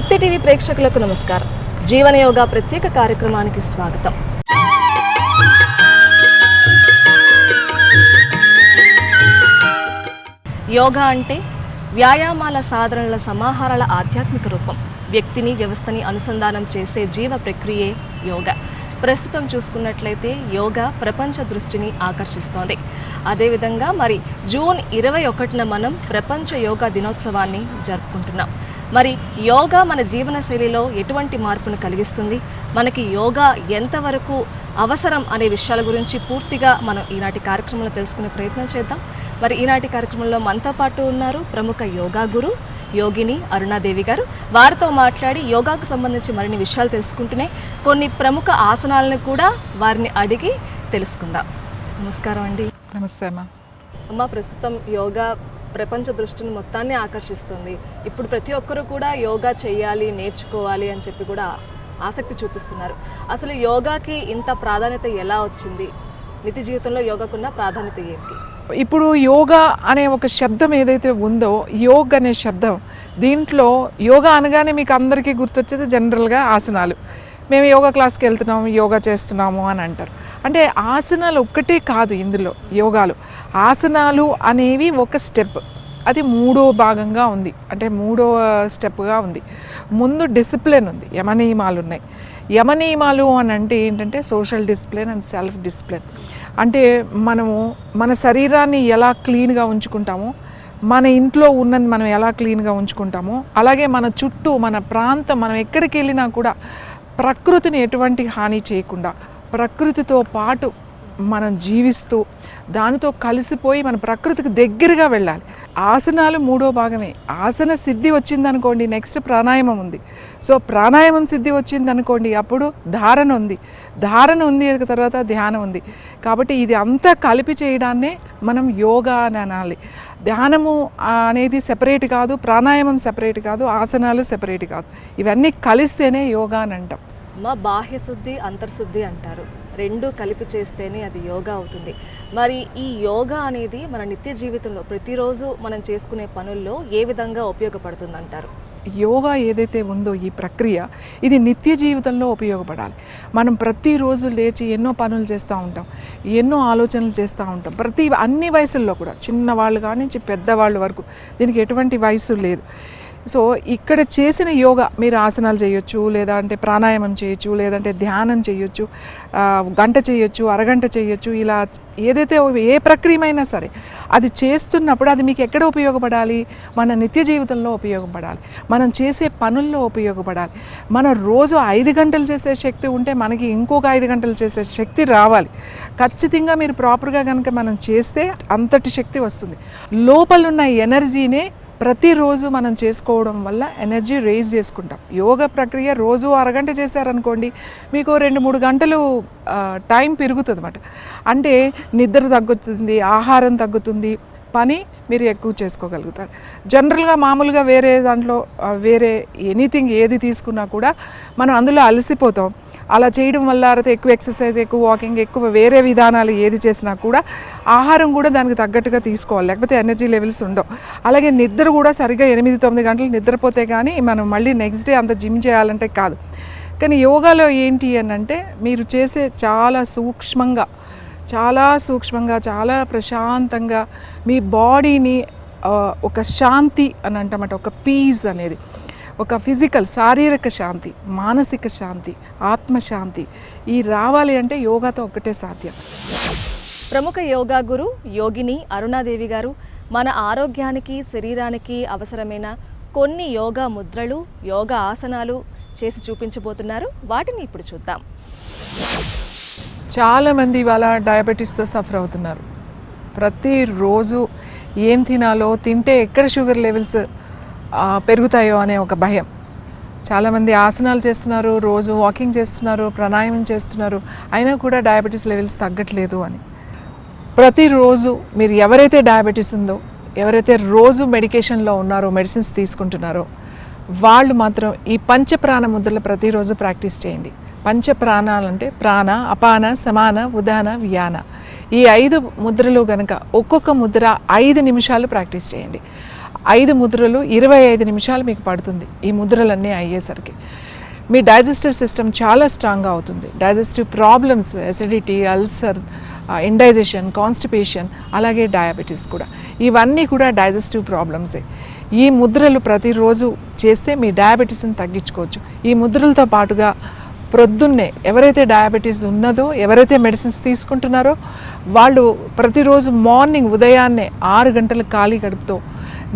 భక్తి టీవీ ప్రేక్షకులకు నమస్కారం. జీవన యోగా ప్రత్యేక కార్యక్రమానికి స్వాగతం. యోగా అంటే వ్యాయామాల సాధనల సమాహారాల ఆధ్యాత్మిక రూపం. వ్యక్తిని వ్యవస్థని అనుసంధానం చేసే జీవ ప్రక్రియే యోగా. ప్రస్తుతం చూసుకున్నట్లయితే యోగా ప్రపంచ దృష్టిని ఆకర్షిస్తోంది. అదేవిధంగా మరి జూన్ ఇరవై ఒకటిన మనం ప్రపంచ యోగా దినోత్సవాన్ని జరుపుకుంటున్నాం. మరి యోగా మన జీవన శైలిలో ఎటువంటి మార్పును కలిగిస్తుంది? మనకి యోగా ఎంతవరకు అవసరం అనే విషయాల గురించి పూర్తిగా మనం ఈనాటి కార్యక్రమంలో తెలుసుకునే ప్రయత్నం చేద్దాం. మరి ఈనాటి కార్యక్రమంలో మనతో పాటు ఉన్నారు ప్రముఖ యోగా గురు యోగిని అరుణాదేవి గారు. వారితో మాట్లాడి యోగాకు సంబంధించి మరిన్ని విషయాలు తెలుసుకుంటూనే కొన్ని ప్రముఖ ఆసనాలను కూడా వారిని అడిగి తెలుసుకుందాం. నమస్కారం అండి. నమస్తే అమ్మా. అమ్మ ప్రస్తుతం యోగా ప్రపంచ దృష్టిని మొత్తాన్ని ఆకర్షిస్తుంది. ఇప్పుడు ప్రతి ఒక్కరూ కూడా యోగా చేయాలి నేర్చుకోవాలి అని చెప్పి కూడా ఆసక్తి చూపిస్తున్నారు. అసలు యోగాకి ఇంత ప్రాధాన్యత ఎలా వచ్చింది? నిత్య జీవితంలో యోగాకున్న ప్రాధాన్యత ఏంటి? ఇప్పుడు యోగా అనే ఒక శబ్దం ఏదైతే ఉందో యోగ్ అనే శబ్దం దీంట్లో యోగా అనగానే మీకు అందరికీ గుర్తొచ్చేది జనరల్గా ఆసనాలు. మేము యోగా క్లాస్కి వెళ్తున్నాము యోగా చేస్తున్నాము అని అంటారు. అంటే ఆసనాలు ఒక్కటే కాదు ఇందులో యోగాలు. ఆసనాలు అనేవి ఒక స్టెప్. అది మూడో భాగంగా ఉంది. అంటే మూడో స్టెప్గా ఉంది. ముందు డిసిప్లిన్ ఉంది. యమనియమాలు ఉన్నాయి. యమనియమాలు అని అంటే ఏంటంటే social discipline and self discipline. అంటే మనము మన శరీరాన్ని ఎలా క్లీన్గా ఉంచుకుంటామో మన ఇంట్లో ఉన్నది మనం ఎలా క్లీన్గా ఉంచుకుంటామో అలాగే మన చుట్టూ మన ప్రాంతం మనం ఎక్కడికి వెళ్ళినా కూడా ప్రకృతిని ఎటువంటి హాని చేయకుండా ప్రకృతితో పాటు మనం జీవిస్తూ దానితో కలిసిపోయి మన ప్రకృతికి దగ్గరగా వెళ్ళాలి. ఆసనాలు మూడో భాగమే. ఆసన సిద్ధి వచ్చిందనుకోండి నెక్స్ట్ ప్రాణాయామం ఉంది. సో ప్రాణాయామం సిద్ధి వచ్చింది అనుకోండి అప్పుడు ధారణ ఉంది. ధారణ ఉంది తర్వాత ధ్యానం ఉంది. కాబట్టి ఇది అంతా కలిపి చేయడాన్నే మనం యోగా అని అనాలి. ధ్యానము అనేది సెపరేట్ కాదు ప్రాణాయామం సెపరేట్ కాదు ఆసనాలు సెపరేట్ కాదు. ఇవన్నీ కలిస్తేనే యోగా అని అంటాం. మా బాహ్య శుద్ధి అంతర్శుద్ధి అంటారు. రెండు కలిపి చేస్తేనే అది యోగా అవుతుంది. మరి ఈ యోగా అనేది మన నిత్య జీవితంలో ప్రతిరోజు మనం చేసుకునే పనుల్లో ఏ విధంగా ఉపయోగపడుతుంది అంటారు యోగా ఏదైతే ఉందో ఈ ప్రక్రియ ఇది నిత్య జీవితంలో ఉపయోగపడాలి. మనం ప్రతిరోజు లేచి ఎన్నో పనులు చేస్తూ ఉంటాం ఎన్నో ఆలోచనలు చేస్తూ ఉంటాం. ప్రతి అన్ని వయసుల్లో కూడా చిన్నవాళ్ళు కానీ పెద్దవాళ్ళ వరకు దీనికి ఎటువంటి వయసు లేదు. సో ఇక్కడ చేసిన యోగా మీరు ఆసనాలు చేయొచ్చు లేదా అంటే ప్రాణాయామం చేయొచ్చు లేదంటే ధ్యానం చేయొచ్చు గంట చేయొచ్చు అరగంట చేయొచ్చు ఇలా ఏదైతే ఏ ప్రక్రియమైనా సరే అది చేస్తున్నప్పుడు అది మీకు ఎక్కడ ఉపయోగపడాలి? మన నిత్య జీవితంలో ఉపయోగపడాలి. మనం చేసే పనుల్లో ఉపయోగపడాలి. మన రోజు ఐదు గంటలు చేసే శక్తి ఉంటే మనకి ఇంకొక ఐదు గంటలు చేసే శక్తి రావాలి. ఖచ్చితంగా మీరు ప్రాపర్గా కనుక మనం చేస్తే అంతటి శక్తి వస్తుంది. లోపలున్న ఎనర్జీనే ప్రతిరోజు మనం చేసుకోవడం వల్ల ఎనర్జీ రేజ్ చేసుకుంటాం. యోగ ప్రక్రియ రోజు అరగంట చేశారనుకోండి మీకు రెండు మూడు గంటలు టైం పెరుగుతుంది అన్నమాట అంటే నిద్ర తగ్గుతుంది ఆహారం తగ్గుతుంది పని మీరు ఎక్కువ చేసుకోగలుగుతారు. జనరల్గా మామూలుగా వేరే దాంట్లో వేరే ఎనీథింగ్ ఏది తీసుకున్నా కూడా మనం అందులో అలసిపోతాం. అలా చేయడం వల్ల అయితే ఎక్కువ ఎక్సర్సైజ్ ఎక్కువ వాకింగ్ ఎక్కువ వేరే విధానాలు ఏది చేసినా కూడా ఆహారం కూడా దానికి తగ్గట్టుగా తీసుకోవాలి. లేకపోతే ఎనర్జీ లెవెల్స్ ఉండవు. అలాగే నిద్ర కూడా సరిగ్గా ఎనిమిది తొమ్మిది గంటలు నిద్రపోతే కానీ మనం మళ్ళీ నెక్స్ట్ డే అంత జిమ్ చేయాలంటే కాదు. కానీ యోగాలో ఏంటి అని అంటే మీరు చేసే చాలా సూక్ష్మంగా చాలా సూక్ష్మంగా చాలా ప్రశాంతంగా మీ బాడీని ఒక శాంతి అని అంటామట ఒక పీస్ అనేది ఒక ఫిజికల్ శారీరక శాంతి మానసిక శాంతి ఆత్మశాంతి ఈ రావాలి అంటే యోగాతో ఒక్కటే సాధ్యం. ప్రముఖ యోగా గురు యోగిని అరుణాదేవి గారు మన ఆరోగ్యానికి శరీరానికి అవసరమైన కొన్ని యోగా ముద్రలు యోగా ఆసనాలు చేసి చూపించబోతున్నారు. వాటిని ఇప్పుడు చూద్దాం. చాలామంది ఇవాళ డయాబెటీస్తో సఫర్ అవుతున్నారు. ప్రతిరోజు ఏం తినాలో తింటే ఎక్కడ షుగర్ లెవెల్స్ పెరుగుతాయో అనే ఒక భయం. చాలామంది ఆసనాలు చేస్తున్నారు రోజు వాకింగ్ చేస్తున్నారు ప్రాణాయామం చేస్తున్నారు అయినా కూడా డయాబెటీస్ లెవెల్స్ తగ్గట్లేదు అని. ప్రతిరోజు మీరు ఎవరైతే డయాబెటీస్ ఉందో ఎవరైతే రోజు మెడికేషన్లో ఉన్నారో మెడిసిన్స్ తీసుకుంటున్నారో వాళ్ళు మాత్రం ఈ పంచప్రాణ ముద్రలు ప్రతిరోజు ప్రాక్టీస్ చేయండి. పంచ ప్రాణాలంటే ప్రాణ అపాన సమాన ఉదాన వ్యాన. ఈ ఐదు ముద్రలు గనక ఒక్కొక్క ముద్ర ఐదు నిమిషాలు ప్రాక్టీస్ చేయండి. ఐదు ముద్రలు ఇరవై ఐదు నిమిషాలు మీకు పడుతుంది ఈ ముద్రలన్నీ అయ్యేసరికి. మీ డైజెస్టివ్ సిస్టమ్ చాలా స్ట్రాంగ్గా అవుతుంది. Digestive problems acidity ulcer indigestion constipation అలాగే డయాబెటీస్ కూడా. ఇవన్నీ కూడా డైజెస్టివ్ ప్రాబ్లమ్సే. ఈ ముద్రలు ప్రతిరోజు చేస్తే మీ డయాబెటీస్ని తగ్గించుకోవచ్చు. ఈ ముద్రలతో పాటుగా ప్రొద్దున్నే ఎవరైతే డయాబెటీస్ ఉన్నదో ఎవరైతే మెడిసిన్స్ తీసుకుంటున్నారో వాళ్ళు ప్రతిరోజు మార్నింగ్ ఉదయాన్నే ఆరు గంటల ఖాళీ గడుపుతో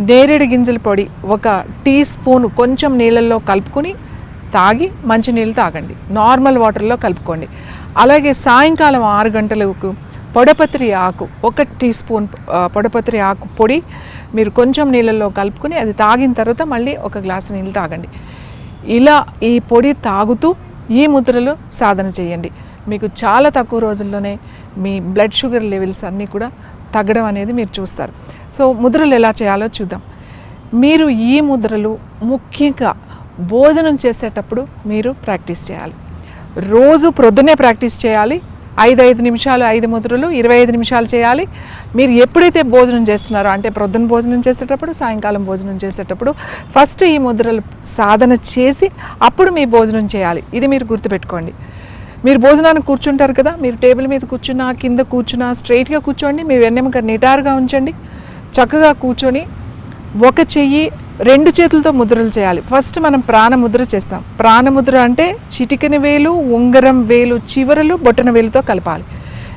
నేరేడు గింజల పొడి ఒక టీ స్పూన్ కొంచెం నీళ్ళల్లో కలుపుకొని తాగి మంచినీళ్ళు తాగండి. నార్మల్ వాటర్లో కలుపుకోండి. అలాగే సాయంకాలం ఆరు గంటలకు పొడపత్రి ఆకు ఒక టీ స్పూన్ పొడపత్రి ఆకు పొడి మీరు కొంచెం నీళ్ళల్లో కలుపుకొని అది తాగిన తర్వాత మళ్ళీ ఒక గ్లాసు నీళ్ళు తాగండి. ఇలా ఈ పొడి తాగుతూ ఈ ముద్రలు సాధన చేయండి. మీకు చాలా తక్కువ రోజుల్లోనే మీ బ్లడ్ షుగర్ లెవెల్స్ అన్నీ కూడా తగ్గడం అనేది మీరు చూస్తారు. సో ముద్రలు ఎలా చేయాలో చూద్దాం. మీరు ఈ ముద్రలు ముఖ్యంగా భోజనం చేసేటప్పుడు మీరు ప్రాక్టీస్ చేయాలి. రోజు ప్రొద్దునే ప్రాక్టీస్ చేయాలి ఐదు ఐదు నిమిషాలు ఐదు ముద్రలు ఇరవై ఐదు నిమిషాలు చేయాలి. మీరు ఎప్పుడైతే భోజనం చేస్తున్నారో అంటే ప్రొద్దున భోజనం చేసేటప్పుడు సాయంకాలం భోజనం చేసేటప్పుడు ఫస్ట్ ఈ ముద్రలు సాధన చేసి అప్పుడు మీ భోజనం చేయాలి. ఇది మీరు గుర్తుపెట్టుకోండి. మీరు భోజనానికి కూర్చుంటారు కదా మీరు టేబుల్ మీద కూర్చున్నా కింద కూర్చున్నా స్ట్రైట్గా కూర్చోండి మీ వెన్నెముక నిటారుగా ఉంచండి. చక్కగా కూర్చొని ఒక చెయ్యి రెండు చేతులతో ముద్రలు చేయాలి. ఫస్ట్ మనం ప్రాణముద్ర చేస్తాం. ప్రాణముద్ర అంటే చిటికెన వేలు ఉంగరం వేలు చివరలు బొట్టన వేలుతో కలపాలి.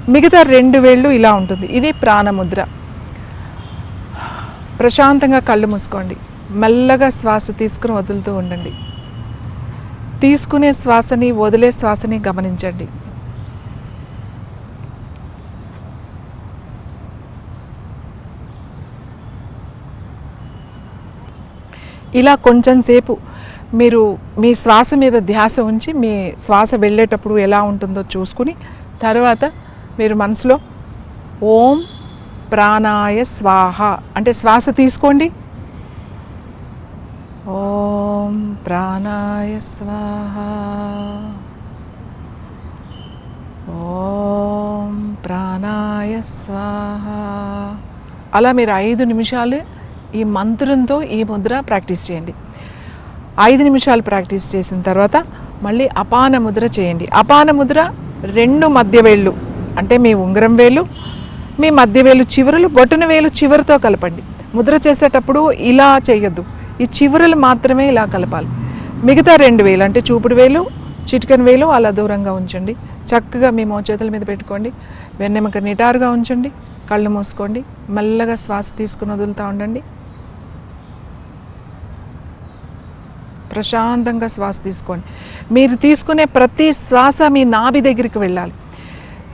మిగతా రెండు వేళ్ళు ఇలా ఉంటుంది. ఇది ప్రాణముద్ర. ప్రశాంతంగా కళ్ళు మూసుకోండి. మెల్లగా శ్వాస తీసుకుని వదులుతూ ఉండండి. తీసుకునే శ్వాసని వదిలే శ్వాసని గమనించండి. ఇలా కొంచెం సేపు మీరు మీ శ్వాస మీద ధ్యాస ఉంచి మీ శ్వాస వెళ్ళేటప్పుడు ఎలా ఉంటుందో చూసుకుని తర్వాత మీరు మనసులో ఓం ప్రాణాయ స్వాహ అంటే శ్వాస తీసుకోండి. ఓం ప్రాణాయ స్వాహ. ఓం ప్రాణాయ స్వాహ. అలా మీరు ఐదు నిమిషాలు ఈ మంత్రంతో ఈ ముద్ర ప్రాక్టీస్ చేయండి. ఐదు నిమిషాలు ప్రాక్టీస్ చేసిన తర్వాత మళ్ళీ అపాన ముద్ర చేయండి. అపాన ముద్ర రెండు మధ్య వేళ్ళు అంటే మీ ఉంగరం వేలు మీ మధ్య వేలు చివరలు బొటన వేలు చివరితో కలపండి. ముద్ర చేసేటప్పుడు ఇలా చేయొద్దు. ఈ చివరలు మాత్రమే ఇలా కలపాలి. మిగతా రెండు వేలు అంటే చూపుడు వేలు చిటికన్ వేలు అలా దూరంగా ఉంచండి. చక్కగా మీ మోచేతుల మీద పెట్టుకోండి. వెన్నెముక నిటారుగా ఉంచండి. కళ్ళు మూసుకోండి. మెల్లగా శ్వాస తీసుకుని వదులుతూ ఉండండి. ప్రశాంతంగా శ్వాస తీసుకోండి. మీరు తీసుకునే ప్రతి శ్వాస మీ నాభి దగ్గరికి వెళ్ళాలి.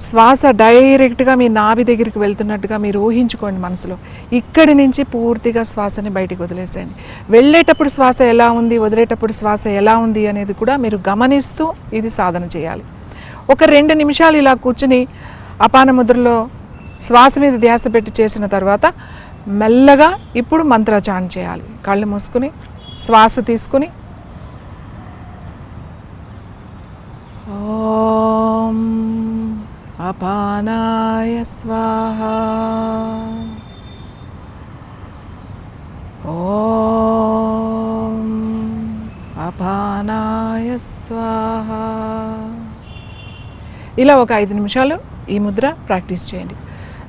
శ్వాస డైరెక్ట్గా మీ నాభి దగ్గరికి వెళ్తున్నట్టుగా మీరు ఊహించుకోండి మనసులో. ఇక్కడి నుంచి పూర్తిగా శ్వాసని బయటికి వదిలేసేయండి. వెళ్ళేటప్పుడు శ్వాస ఎలా ఉంది వదిలేటప్పుడు శ్వాస ఎలా ఉంది అనేది కూడా మీరు గమనిస్తూ ఇది సాధన చేయాలి. ఒక రెండు నిమిషాలు ఇలా కూర్చుని అపాన ముద్రలో శ్వాస మీద ధ్యాస పెట్టి చేసిన తర్వాత మెల్లగా ఇప్పుడు మంత్రాచారణ చేయాలి. కళ్ళు మూసుకుని శ్వాస తీసుకుని ఓం అపానాయ స్వాహ. ఓం అపానాయ స్వాహ. ఇలా ఒక ఐదు నిమిషాలు ఈ ముద్ర ప్రాక్టీస్ చేయండి.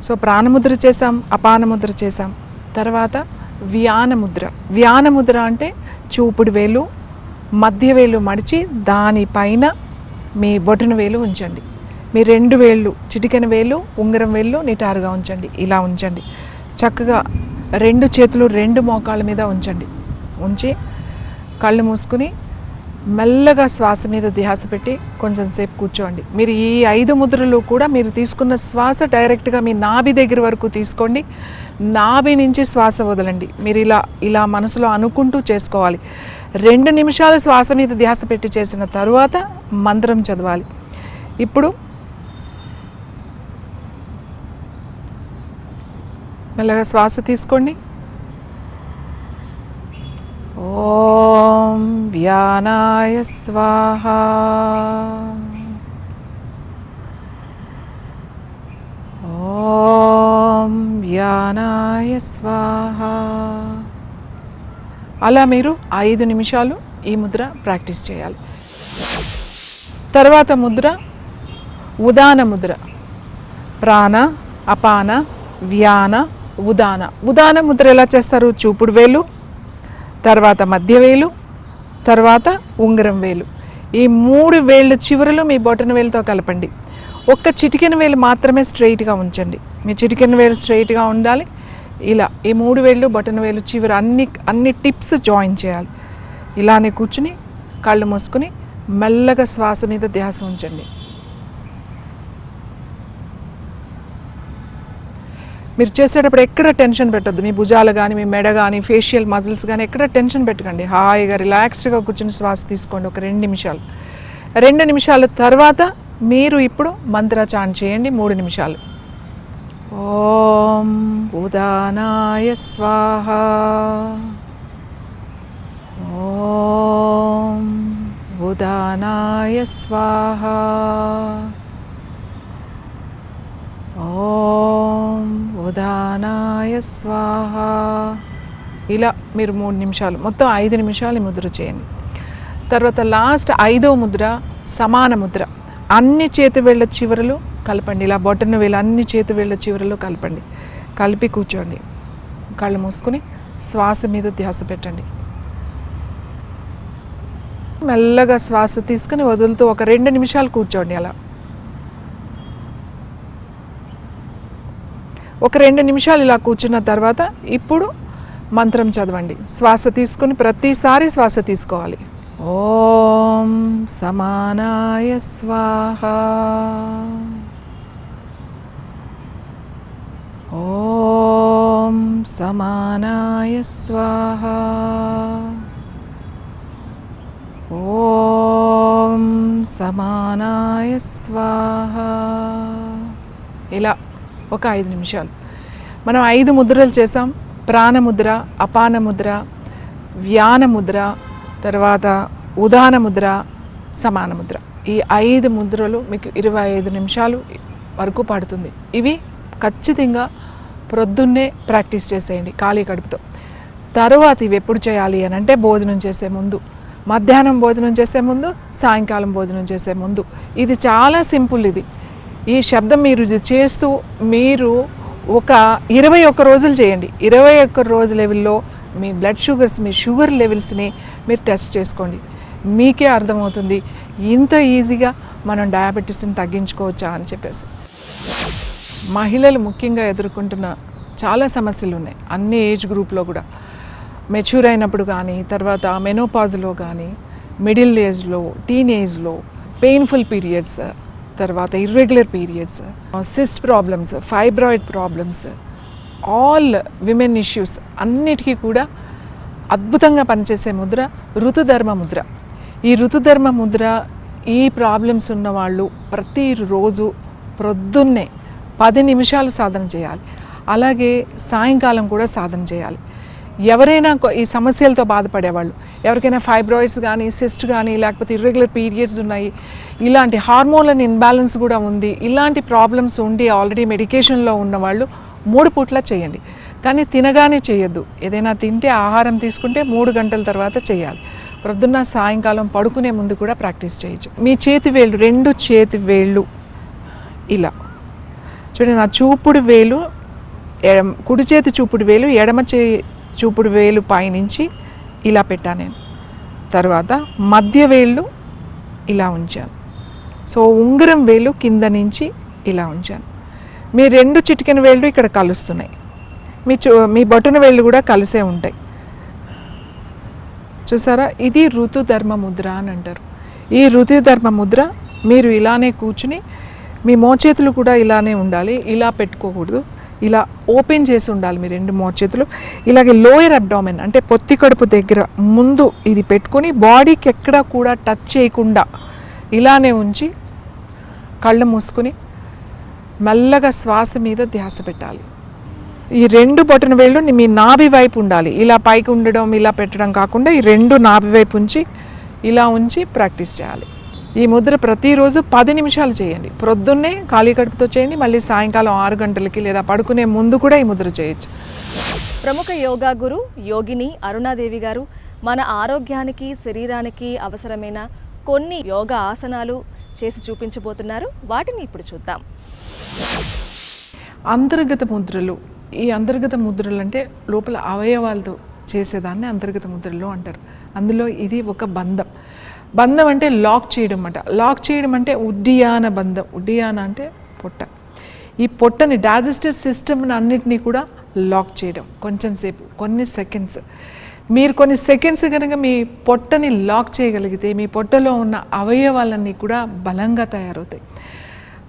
సో ప్రాణముద్ర చేసాం అపానముద్ర చేసాం తర్వాత వ్యానముద్ర. వ్యానముద్ర అంటే చూపుడు వేలు మధ్య వేలు మడిచి దానిపైన మీ బొటన వేలు ఉంచండి. మీ రెండు వేళ్ళు చిటికెన వేలు ఉంగరం వేళ్ళు నిటారుగా ఉంచండి. ఇలా ఉంచండి. చక్కగా రెండు చేతులు రెండు మోకాళ్ళ మీద ఉంచండి. ఉంచి కళ్ళు మూసుకుని మెల్లగా శ్వాస మీద ధ్యాస పెట్టి కొంచెం సేపు కూర్చోండి. మీరు ఈ ఐదు ముద్రలు కూడా మీరు తీసుకున్న శ్వాస డైరెక్ట్గా మీ నాభి దగ్గర వరకు తీసుకోండి. నాభి నుంచి శ్వాస వదలండి. మీరు ఇలా ఇలా మనసులో అనుకుంటూ చేసుకోవాలి. రెండు నిమిషాలు శ్వాస మీద ధ్యాస పెట్టి చేసిన తరువాత మంత్రం చదవాలి. ఇప్పుడు మెల్లగా శ్వాస తీసుకోండి. ఓం వ్యానాయ స్వాహ. ఓం వ్యానాయ స్వాహ. అలా మీరు ఐదు నిమిషాలు ఈ ముద్ర ప్రాక్టీస్ చేయాలి. తర్వాత ముద్ర ఉదాన ముద్ర. ప్రాణ అపాన వ్యాన ఉదాన. ఉదాన ముద్ర ఎలా చేస్తారు? చూపుడు వేలు తర్వాత మధ్య వేలు తర్వాత ఉంగరం వేలు. ఈ మూడు వేళ్ళు చివరలు మీ బొటన వేలుతో కలపండి. ఒక్క చిటికెన వేలు మాత్రమే స్ట్రైట్గా ఉంచండి. మీ చిటికెన వేలు స్ట్రైట్గా ఉండాలి. ఇలా ఈ మూడు వేళ్ళు బటన్ వేలు చివర అన్ని అన్ని టిప్స్ జాయిన్ చేయాలి. ఇలానే కూర్చుని కళ్ళు మూసుకుని మెల్లగా శ్వాస మీద ధ్యాస ఉంచండి. మీరు చేసేటప్పుడు ఎక్కడ టెన్షన్ పెట్టద్దు. మీ భుజాలు కానీ మీ మెడ కానీ ఫేషియల్ మజిల్స్ కానీ ఎక్కడ టెన్షన్ పెట్టకండి. హాయిగా రిలాక్స్డ్గా కూర్చుని శ్వాస తీసుకోండి ఒక రెండు నిమిషాలు. రెండు నిమిషాల తర్వాత మీరు ఇప్పుడు మంత్రచాన్ చేయండి మూడు నిమిషాలు. ఓం ఉదానాయ స్వాహ. ఓం ఉదానాయ స్వాహ. ఓం ఉదానాయ స్వాహ. ఇలా మీరు మూడు నిమిషాలు మొత్తం ఐదు నిమిషాలు ముద్ర చేయండి. తర్వాత లాస్ట్ ఐదో ముద్ర సమాన ముద్ర. అన్ని చేతి వేళ్ళ చివరలు కలపండి. ఇలా బొట్టన వేలు అన్ని చేతి వేళ్ళ చివరిలో కలపండి. కలిపి కూర్చోండి. కళ్ళు మూసుకుని శ్వాస మీద ధ్యాస పెట్టండి. మెల్లగా శ్వాస తీసుకుని వదులుతూ ఒక రెండు నిమిషాలు కూర్చోండి అలా. ఒక రెండు నిమిషాలు ఇలా కూర్చున్న తర్వాత ఇప్పుడు మంత్రం చదవండి. శ్వాస తీసుకుని ప్రతిసారి శ్వాస తీసుకోవాలి. ఓం సమానాయ స్వాహ. ఓం సమానాయ స్వాహ. ఓం సమానాయ స్వాహ. ఇలా ఒక ఐదు నిమిషాలు. మనం ఐదు ముద్రలు చేసాం. ప్రాణముద్ర అపాన ముద్ర తర్వాత ఉదాన ముద్ర సమాన ముద్ర. ఈ ఐదు ముద్రలు మీకు ఇరవై ఐదు నిమిషాలు వరకు పడుతుంది. ఇవి ఖచ్చితంగా ప్రొద్దున్నే ప్రాక్టీస్ చేసేయండి ఖాళీ కడుపుతో. తర్వాత ఇవి ఎప్పుడు చేయాలి అని అంటే భోజనం చేసే ముందు. మధ్యాహ్నం భోజనం చేసే ముందు సాయంకాలం భోజనం చేసే ముందు. ఇది చాలా సింపుల్ ఇది. ఈ శబ్దం మీరు ఇది చేస్తూ మీరు ఒక ఇరవై ఒక్క రోజులు చేయండి. ఇరవై ఒక్క రోజు లెవెల్లో మీ బ్లడ్ షుగర్స్ మీ షుగర్ లెవెల్స్ని మీరు టెస్ట్ చేసుకోండి. మీకే అర్థమవుతుంది. ఇంత ఈజీగా మనం డయాబెటీస్ని తగ్గించుకోవచ్చా అని చెప్పేసి. మహిళలు ముఖ్యంగా ఎదుర్కొంటున్న చాలా సమస్యలు ఉన్నాయి అన్ని ఏజ్ గ్రూప్లో కూడా. మెచ్యూర్ అయినప్పుడు కానీ తర్వాత మెనోపాజ్లో కానీ మిడిల్ ఏజ్లో టీన్ ఏజ్లో పెయిన్ఫుల్ పీరియడ్స్ తర్వాత irregular periods cyst problems fibroid problems all women issues అన్నిటికీ కూడా అద్భుతంగా పనిచేసే ముద్ర ఋతుధర్మ ముద్ర. ఈ ఋతుధర్మ ముద్ర ఈ ప్రాబ్లమ్స్ ఉన్న వాళ్ళు ప్రతిరోజు ప్రొద్దున్నే పది నిమిషాలు సాధన చేయాలి. అలాగే సాయంకాలం కూడా సాధన చేయాలి. ఎవరైనా ఈ సమస్యలతో బాధపడేవాళ్ళు ఎవరికైనా ఫైబ్రాయిడ్స్ కానీ సిస్ట్ కానీ లేకపోతే ఇర్రెగ్యులర్ పీరియడ్స్ ఉన్నాయి ఇలాంటి హార్మోన్ల ఇన్బ్యాలెన్స్ కూడా ఉంది ఇలాంటి ప్రాబ్లమ్స్ ఉండి ఆల్రెడీ మెడికేషన్లో ఉన్నవాళ్ళు మూడు పూట్ల చేయండి. కానీ తినగానే చేయొద్దు. ఏదైనా తింటే ఆహారం తీసుకుంటే మూడు గంటల తర్వాత చేయాలి. ప్రొద్దున్న సాయంకాలం పడుకునే ముందు కూడా ప్రాక్టీస్ చేయొచ్చు. మీ చేతి వేళ్ళు రెండు చేతి వేళ్ళు ఇలా. చూడండి నా చూపుడు వేలు ఎడమ- కుడి చేతి చూపుడు వేలు ఎడమ చే చూపుడు వేలు పైనుంచి ఇలా పెట్టాను నేను. తర్వాత మధ్య వేళ్ళు ఇలా ఉంచాను. సో ఉంగరం వేలు కింద నుంచి ఇలా ఉంచాను. మీ రెండు చిటికెన వేళ్ళు ఇక్కడ కలుస్తున్నాయి. మీ చూ మీ బొటన వేళ్ళు కూడా కలిసే ఉంటాయి. చూసారా? ఇది ఋతుధర్మ ముద్ర అని అంటారు. ఈ ఋతుధర్మ ముద్ర మీరు ఇలానే కూర్చుని మీ మోచేతులు కూడా ఇలానే ఉండాలి. ఇలా పెట్టుకోకూడదు. ఇలా ఓపెన్ చేసి ఉండాలి మీ రెండు మోచేతులు. ఇలాగే లోయర్ అబ్డామెన్ అంటే పొత్తి కడుపు దగ్గర ముందు ఇది పెట్టుకొని బాడీకి ఎక్కడ కూడా టచ్ చేయకుండా ఇలానే ఉంచి కళ్ళు మూసుకుని మెల్లగా శ్వాస మీద ధ్యాస పెట్టాలి. ఈ రెండు బొటన వేళ్ళు ని- మీ నాభి వైపు ఉండాలి. ఇలా పైకి ఉండడం ఇలా పెట్టడం కాకుండా ఈ రెండు నాభి వైపు ఉంచి ఇలా ఉంచి ప్రాక్టీస్ చేయాలి. ఈ ముద్ర ప్రతిరోజు పది నిమిషాలు చేయండి. ప్రొద్దున్నే ఖాళీ కడుపుతో చేయండి మళ్ళీ సాయంకాలం ఆరు గంటలకి లేదా పడుకునే ముందు కూడా ఈ ముద్ర చేయొచ్చు. ప్రముఖ యోగా గురు యోగిని అరుణాదేవి గారు మన ఆరోగ్యానికి శరీరానికి అవసరమైన కొన్ని యోగా ఆసనాలు చేసి చూపించబోతున్నారు. వాటిని ఇప్పుడు చూద్దాం. అంతర్గత ముద్రలు. ఈ అంతర్గత ముద్రలు అంటే లోపల అవయవాలతో చేసేదాన్ని అంతర్గత ముద్రలు అంటారు. అందులో ఇది ఒక బంధం. బంధం అంటే లాక్ చేయడం అంట. లాక్ చేయడం అంటే ఉడ్డియాన బంధం. ఉడ్డియాన అంటే పొట్ట. ఈ పొట్టని డైజెస్టివ్ సిస్టమ్ని అన్నిటినీ కూడా లాక్ చేయడం. కొంచెం సేపు కొన్ని సెకండ్స్ మీరు కొన్ని సెకండ్స్ కనుక మీ పొట్టని లాక్ చేయగలిగితే మీ పొట్టలో ఉన్న అవయవాలన్నీ కూడా బలంగా తయారవుతాయి.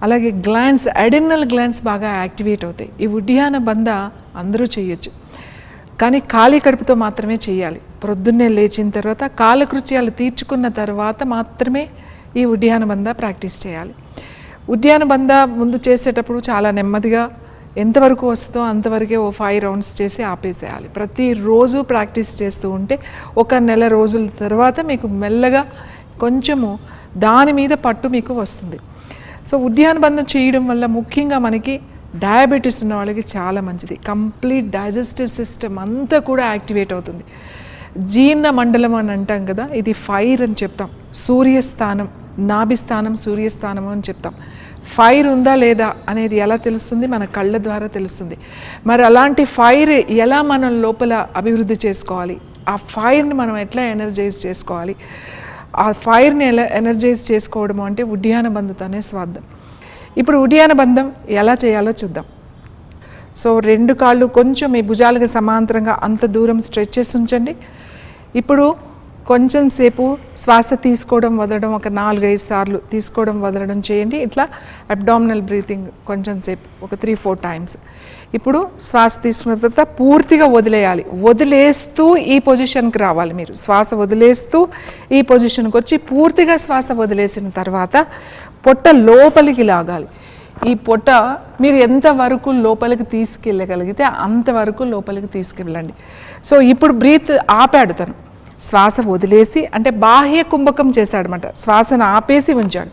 అలాగే గ్లాండ్స్ అడినల్ గ్లాండ్స్ బాగా యాక్టివేట్ అవుతాయి. ఈ ఉడ్యాన బంద అందరూ చేయొచ్చు. కానీ ఖాళీ కడుపుతో మాత్రమే చేయాలి. ప్రొద్దున్నే లేచిన తర్వాత కాలకృత్యాలు తీర్చుకున్న తర్వాత మాత్రమే ఈ ఉడ్యాన ప్రాక్టీస్ చేయాలి. ఉద్యాన ముందు చేసేటప్పుడు చాలా నెమ్మదిగా ఎంతవరకు వస్తుందో అంతవరకే ఓ ఫైవ్ రౌండ్స్ చేసి ఆపేసేయాలి. ప్రతిరోజు ప్రాక్టీస్ చేస్తూ ఉంటే ఒక నెల రోజుల తర్వాత మీకు మెల్లగా కొంచెము దాని మీద పట్టు మీకు వస్తుంది. సో ఉద్యానబంధం చేయడం వల్ల ముఖ్యంగా మనకి డయాబెటీస్ ఉన్న వాళ్ళకి చాలా మంచిది. కంప్లీట్ డైజెస్టివ్ సిస్టమ్ అంతా కూడా యాక్టివేట్ అవుతుంది. జీర్ణ మండలం అని అంటాం కదా ఇది ఫైర్ అని చెప్తాం. సూర్యస్థానం నాభిస్థానం సూర్యస్థానం అని చెప్తాం. ఫైర్ ఉందా లేదా అనేది ఎలా తెలుస్తుంది? మన కళ్ళ ద్వారా తెలుస్తుంది. మరి అలాంటి ఫైర్ ఎలా మనం లోపల అభివృద్ధి చేసుకోవాలి? ఆ ఫైర్ని మనం ఎట్లా ఎనర్జైజ్ చేసుకోవాలి? ఆ ఫైర్ని ఎలా ఎనర్జైజ్ చేసుకోవడం అంటే ఉడ్యాన బంధుతోనే స్వార్థం. ఇప్పుడు ఉడ్యాన బంధం ఎలా చేయాలో చూద్దాం. సో రెండు కాళ్ళు కొంచెం మీ భుజాలకు సమాంతరంగా అంత దూరం స్ట్రెచ్ చేసి ఉంచండి. ఇప్పుడు కొంచెం సేపు శ్వాస తీసుకోవడం వదలడం ఒక నాలుగైదు సార్లు తీసుకోవడం వదలడం చేయండి. ఇట్లా అబ్డామినల్ బ్రీతింగ్ కొంచెం సేపు ఒక త్రీ ఫోర్ టైమ్స్ ఇప్పుడు శ్వాస తీసుకున్న తర్వాత పూర్తిగా వదిలేయాలి. వదిలేస్తూ ఈ పొజిషన్కి రావాలి మీరు. శ్వాస వదిలేస్తూ ఈ పొజిషన్కి వచ్చి పూర్తిగా శ్వాస వదిలేసిన తర్వాత పొట్ట లోపలికి లాగాలి. ఈ పొట్ట మీరు ఎంతవరకు లోపలికి తీసుకెళ్ళగలిగితే అంతవరకు లోపలికి తీసుకెళ్ళండి. సో ఇప్పుడు బ్రీత్ ఆపాడు తను. శ్వాస వదిలేసి అంటే బాహ్య కుంభకం చేశాడనమాట శ్వాసను ఆపేసి ఉంచాడు.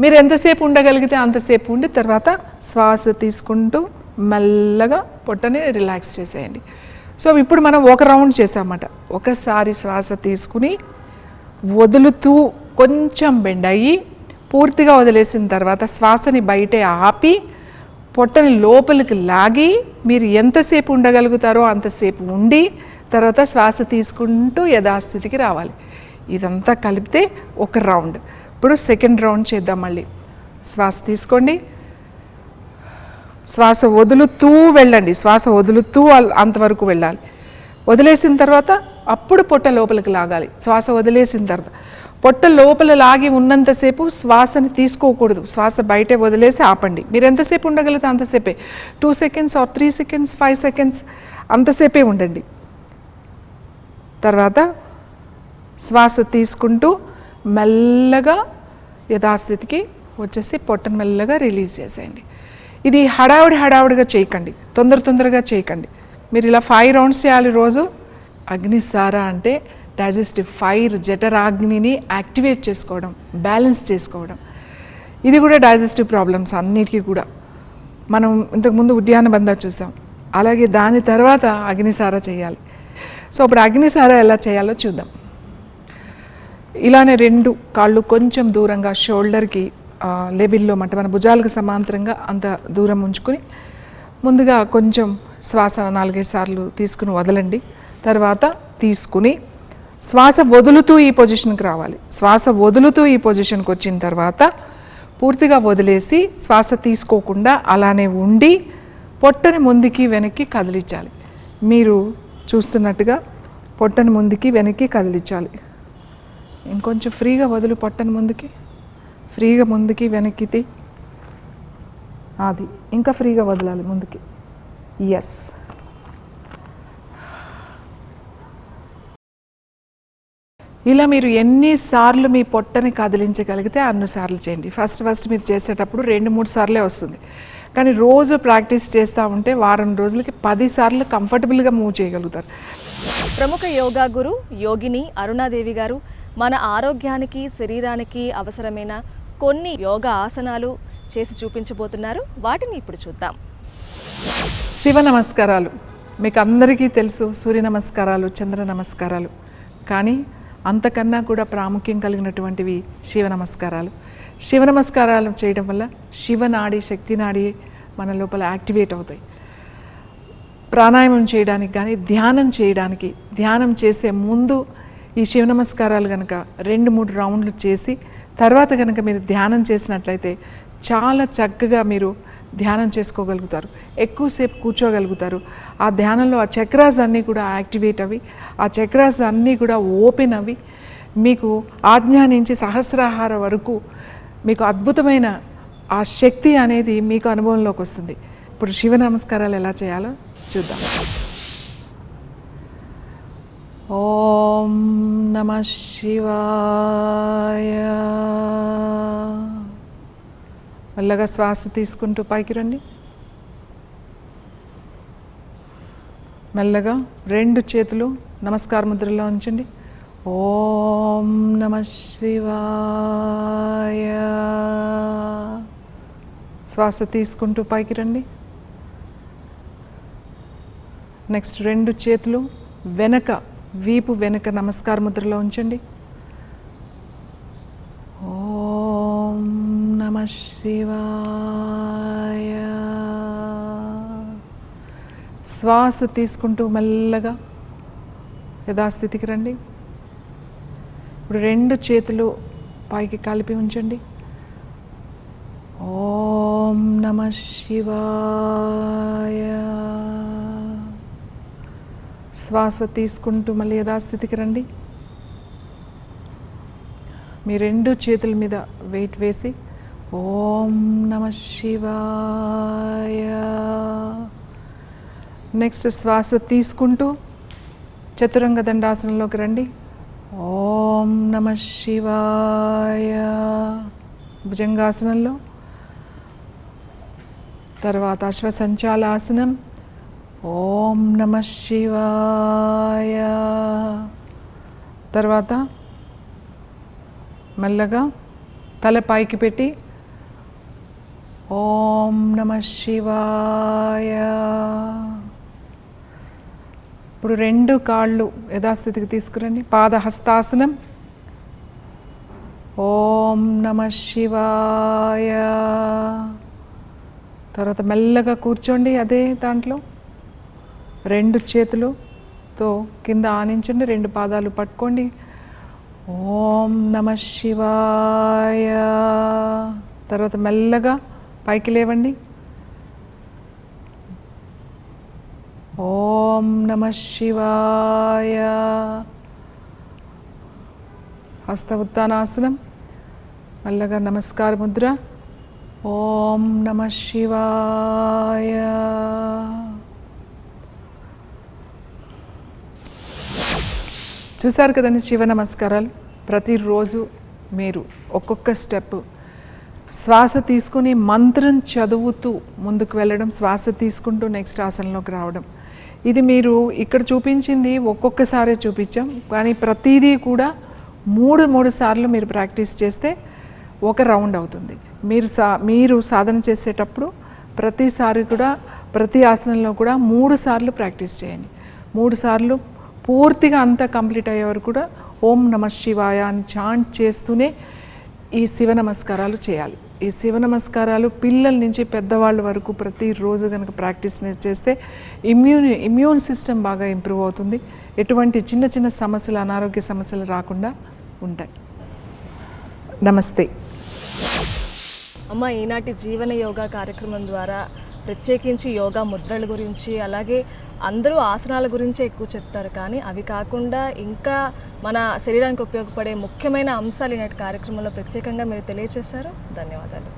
మీరు ఎంతసేపు ఉండగలిగితే అంతసేపు ఉండి తర్వాత శ్వాస తీసుకుంటూ మెల్లగా పొట్టని రిలాక్స్ చేసేయండి. సో ఇప్పుడు మనం ఒక రౌండ్ చేసామన్నమాట ఒకసారి శ్వాస తీసుకుని వదులుతూ కొంచెం బెండ్ అయ్యి పూర్తిగా వదిలేసిన తర్వాత శ్వాసని బయటే ఆపి పొట్టని లోపలికి లాగి మీరు ఎంతసేపు ఉండగలుగుతారో అంతసేపు ఉండి తర్వాత శ్వాస తీసుకుంటూ యథాస్థితికి రావాలి. ఇదంతా కలిపితే ఒక రౌండ్. ఇప్పుడు సెకండ్ రౌండ్ చేద్దాం మళ్ళీ. శ్వాస తీసుకోండి. శ్వాస వదులుతూ వెళ్ళండి. శ్వాస వదులుతూ అల్- అంతవరకు వెళ్ళాలి. వదిలేసిన తర్వాత అప్పుడు పొట్ట లోపలికి లాగాలి. శ్వాస వదిలేసిన తర్వాత పొట్ట లోపల లాగి ఉన్నంతసేపు శ్వాసని తీసుకోకూడదు. శ్వాస బయటే వదిలేసి ఆపండి. మీరు ఎంతసేపు ఉండగలిగితే అంతసేపే. Two seconds or three seconds five seconds అంతసేపే ఉండండి. తర్వాత శ్వాస తీసుకుంటూ మెల్లగా యథాస్థితికి వచ్చేసి పొట్టను మెల్లగా రిలీజ్ చేసేయండి. ఇది హడావుడి హడావుడిగా చేయకండి. తొందర తొందరగా చేయకండి. మీరు ఇలా ఫైవ్ రౌండ్స్ చేయాలి రోజు. అగ్నిసార అంటే డైజెస్టివ్ ఫైర్ జఠరాగ్నిని యాక్టివేట్ చేసుకోవడం బ్యాలెన్స్ చేసుకోవడం. ఇది కూడా డైజెస్టివ్ ప్రాబ్లమ్స్ అన్నిటికీ కూడా. మనం ఇంతకుముందు ఉద్యాన బంధ చూసాం. అలాగే దాని తర్వాత అగ్నిసార చేయాలి. సో ఇప్పుడు అగ్నిసార ఎలా చేయాలో చూద్దాం. ఇలానే రెండు కాళ్ళు కొంచెం దూరంగా షోల్డర్కి లెబిల్లో మంట మన భుజాలకు సమాంతరంగా అంత దూరం ఉంచుకొని ముందుగా కొంచెం శ్వాస నాలుగైదు సార్లు తీసుకుని వదలండి. తర్వాత తీసుకుని శ్వాస వదులుతూ ఈ పొజిషన్కి రావాలి. శ్వాస వదులుతూ ఈ పొజిషన్కి వచ్చిన తర్వాత పూర్తిగా వదిలేసి శ్వాస తీసుకోకుండా అలానే ఉండి పొట్టని ముందుకి వెనక్కి కదిలించాలి. మీరు చూస్తున్నట్టుగా పొట్టని ముందుకి వెనక్కి కదిలించాలి. ఇంకొంచెం ఫ్రీగా వదులు పొట్టని ముందుకి. ఫ్రీగా ముందుకి వెనక్కి అది. ఇంకా ఫ్రీగా వదలాలి ముందుకి. ఎస్ ఇలా మీరు ఎన్నిసార్లు మీ పొట్టని కదిలించగలిగితే అన్నిసార్లు చేయండి. ఫస్ట్ ఫస్ట్ మీరు చేసేటప్పుడు రెండు మూడు సార్లే వస్తుంది. కానీ రోజు ప్రాక్టీస్ చేస్తూ ఉంటే వారం రోజులకి పది సార్లు కంఫర్టబుల్గా మూవ్ చేయగలుగుతారు. ప్రముఖ యోగా గురు యోగిని అరుణాదేవి గారు మన ఆరోగ్యానికి శరీరానికి అవసరమైన కొన్ని యోగా ఆసనాలు చేసి చూపించబోతున్నారు. వాటిని ఇప్పుడు చూద్దాం. శివ నమస్కారాలు. మీకు అందరికీ తెలుసు సూర్య నమస్కారాలు చంద్ర నమస్కారాలు. కానీ అంతకన్నా కూడా ప్రాముఖ్యం కలిగినటువంటివి శివ నమస్కారాలు. శివ నమస్కారాలు చేయడం వల్ల శివనాడి శక్తినాడి మన లోపల యాక్టివేట్ అవుతాయి. ప్రాణాయామం చేయడానికి కానీ ధ్యానం చేయడానికి ధ్యానం చేసే ముందు ఈ శివ నమస్కారాలు కనుక రెండు మూడు రౌండ్లు చేసి తర్వాత కనుక మీరు ధ్యానం చేసినట్లయితే చాలా చక్కగా మీరు ధ్యానం చేసుకోగలుగుతారు. ఎక్కువసేపు కూర్చోగలుగుతారు. ఆ ధ్యానంలో ఆ చక్రాస్ అన్నీ కూడా యాక్టివేట్ అవి. ఆ చక్రాస్ అన్నీ కూడా ఓపెన్ అవి. మీకు ఆజ్ఞా నుంచి సహస్రాహార వరకు మీకు అద్భుతమైన ఆ శక్తి అనేది మీకు అనుభవంలోకి వస్తుంది. ఇప్పుడు శివ నమస్కారాలు ఎలా చేయాలో చూద్దాం. ఓం నమ శివాయ మెల్లగా శ్వాస తీసుకుంటూ పైకి రండి. మెల్లగా రెండు చేతులు నమస్కార ముద్రలో ఉంచండి. ఓం నమ శివాయ. శ్వాస తీసుకుంటూ పైకి రండి. నెక్స్ట్ రెండు చేతులు వెనక వీపు వెనక నమస్కార ముద్రలో ఉంచండి ఓం నమ శివాయ శ్వాస తీసుకుంటూ మెల్లగా యథాస్థితికి రండి. ఇప్పుడు రెండు చేతులు పైకి కలిపి ఉంచండి. ఓం నమ శివాయ. శ్వాస తీసుకుంటూ మళ్ళీ యథాస్థితికి రండి. మీ రెండు చేతుల మీద వెయిట్ వేసి ఓం నమ శివాయ. నెక్స్ట్ శ్వాస తీసుకుంటూ చతురంగ దండాసనంలోకి రండి. ఓం నమ శివాయ. భుజంగాసనంలో. తర్వాత అశ్వసంచాలాసనం. ఓం నమ శివాయ. తర్వాత మెల్లగా తల పైకి పెట్టి ఓం నమ శివాయ ఇప్పుడు రెండు కాళ్ళు యథాస్థితికి తీసుకురండి. పాదహస్తాసనం. ఓం నమ శివాయ తర్వాత మెల్లగా కూర్చోండి అదే దాంట్లో. రెండు చేతులుతో కింద ఆనించండి రెండు పాదాలు పట్టుకోండి. ఓం నమ శివాయ తర్వాత మెల్లగా పైకి లేవండి. ఓం నమ శివాయ. హస్త ఉత్తానాసనం మెల్లగా నమస్కార ముద్ర. ఓం నమ శివాయ. చూశారు కదండి శివ నమస్కారాలు? ప్రతిరోజు మీరు ఒక్కొక్క స్టెప్ శ్వాస తీసుకుని మంత్రం చదువుతూ ముందుకు వెళ్ళడం శ్వాస తీసుకుంటూ నెక్స్ట్ ఆసనంలోకి రావడం. ఇది మీరు ఇక్కడ చూపించింది ఒక్కొక్కసారే చూపించాం కానీ ప్రతిదీ కూడా మూడు మూడు సార్లు మీరు ప్రాక్టీస్ చేస్తే ఒక రౌండ్ అవుతుంది. మీరు సా మీరు సాధన చేసేటప్పుడు ప్రతిసారి కూడా ప్రతి ఆసనంలో కూడా మూడు సార్లు ప్రాక్టీస్ చేయండి. మూడు సార్లు పూర్తిగా అంతా కంప్లీట్ అయ్యే కూడా ఓం నమ శివాయ అని చాంట్ చేస్తూనే ఈ శివ నమస్కారాలు చేయాలి. ఈ శివ నమస్కారాలు పిల్లల నుంచి పెద్దవాళ్ళ వరకు ప్రతిరోజు కనుక ప్రాక్టీస్ చేస్తే ఇమ్యూన్ ఇమ్యూన్ సిస్టమ్ బాగా ఇంప్రూవ్ అవుతుంది. ఎటువంటి చిన్న చిన్న సమస్యలు అనారోగ్య సమస్యలు రాకుండా ఉంటాయి. నమస్తే. అమ్మ ఈనాటి జీవన యోగా కార్యక్రమం ద్వారా ప్రత్యేకించి యోగా ముద్రల గురించి అలాగే అందరూ ఆసనాల గురించే ఎక్కువ చెప్తారు. కానీ అవి కాకుండా ఇంకా మన శరీరానికి ఉపయోగపడే ముఖ్యమైన అంశాలు ఇలాంటి కార్యక్రమంలో ప్రత్యేకంగా మీరు తెలియజేశారు. ధన్యవాదాలు.